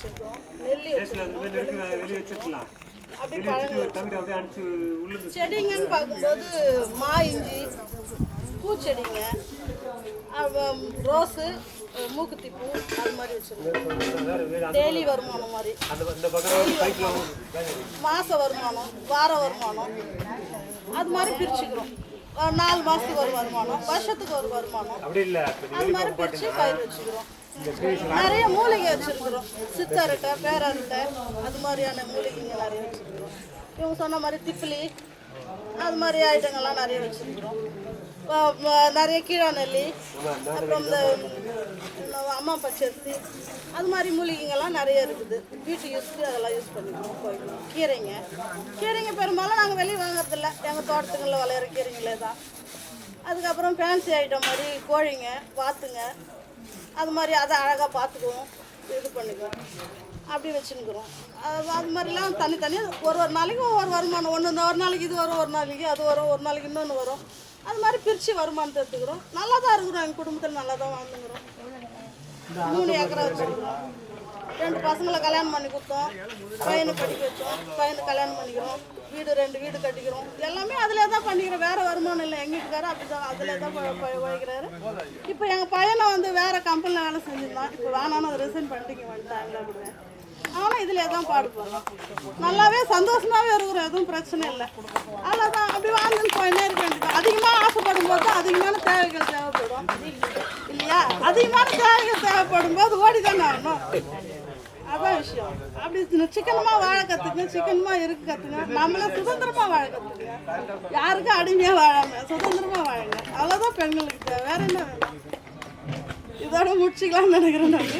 வச்சிருக்கோம். நெல்லி செடிங்கன்னு பார்க்கும்போது மா இஞ்சி பூச்செடிங்க ரோஸு மூக்குத்தி பூ அது மாதிரி வச்சுருக்கோம். டெய்லி வருமானம் மாதிரி. மாத வருமானம். வார வருமானம். அது மாதிரி பிரிச்சுக்கிறோம். நாலு மாதத்துக்கு ஒரு வருமானம் வருஷத்துக்கு ஒரு வருமானம். அது மாதிரி பிரித்து பயிர் வச்சுக்கிறோம். நிறைய மூலிகை வச்சிருக்கிறோம். சித்தரட்டை பேரரட்டை அது மாதிரியான மூலிகைங்க நிறைய வச்சிருக்கிறோம். இவங்க சொன்ன மாதிரி திப்பிலி அது மாதிரி ஐட்டங்கள்லாம் நிறைய வச்சிருக்கிறோம். நிறைய கீழா நெல்லி அப்புறம் இந்த அம்மா பச்சரிசி அது மாதிரி மூலிகைங்கள்லாம் நிறைய இருக்குது. வீட்டு யூஸ்க்கு அதெல்லாம் யூஸ் பண்ணிக்கிறோம் கீரைங்க. கீரைங்க பெரும்பாலும் நாங்கள் வெளியே வாங்குறதில்ல. எங்கள் தோட்டத்துங்களில் விளையிற கீரைங்களே தான். அதுக்கப்புறம் ஃபேன்சி ஐட்டம் மாதிரி கோழிங்க வாத்துங்க அது மாதிரி அதை அழகாக பார்த்துக்குவோம் இது பண்ணிக்குவோம் அப்படி வச்சுன்னுக்குறோம். அது மாதிரிலாம் தனித்தனியாக ஒரு ஒரு நாளைக்கு ஒவ்வொரு வருமானம். ஒன்று இந்த ஒரு நாளைக்கு இது வரும் ஒரு நாளைக்கு அது வரும் ஒரு நாளைக்கு இன்னொன்று வரும். அது மாதிரி பிரித்து வருமானத்தை எடுத்துக்கிறோம். நல்லா தான் இருக்கிறோம் எங்கள் குடும்பத்தில் நல்லா தான் வாழ்ந்துக்கிறோம் மூணு ஏக்கரா வச்சுருக்கிறோம் ரெண்டு பசங்களை கல்யாணம் பண்ணி கொடுத்தோம். பையனை படிக்க வச்சோம். பையனை கல்யாணம் பண்ணிக்கிறோம். வீடு ரெண்டு வீடு கட்டிக்கிறோம். எல்லாமே அதிலே தான் பண்ணிக்கிறோம் வேறு வருமானம் இல்லை. எங்கள் வீட்டுக்காரர் அப்படி தான் அதிலே தான் உழைக்கிறாரு. இப்போ எங்கள் பையனை வந்து வேறு கம்பெனியில் வேலை செஞ்சிருந்தான். இப்போ வேணான்னு அதை ரிசைன் பண்ணிட்டு வந்துட்டாங்க அப்படின்னு ஆனால் இதில் தான் பாடுபடுறோம் நல்லாவே சந்தோஷமாகவே இருக்கிறோம் எதுவும் பிரச்சனை இல்லை. அதில் தான் அப்படி வாழ்ந்துன்னு போயினே இருக்க வேண்டியது அதிகமாக ஆசைப்படும் போது அதிகமான தேவைகள் தேவைப்படும். இல்லையா? அதிகமான தேவைகள் தேவைப்படும் போது ஓடி தானே ஆகணும். அதான் விஷயம். அப்படி சிக்கனமாக வாழ கத்துங்க சிக்கனமா இருக்க கத்துங்க நம்மள சுதந்திரமா வாழ கத்துங்க யாருக்கும் அடிமையா வாழாம சுதந்திரமா வாழுங்க. அவ்வளவுதான் பெண்களுக்கு தேவை. வேற என்ன வேணும்? இதோட முடிச்சுக்கலாம்னு நினைக்கிறேன் நான்.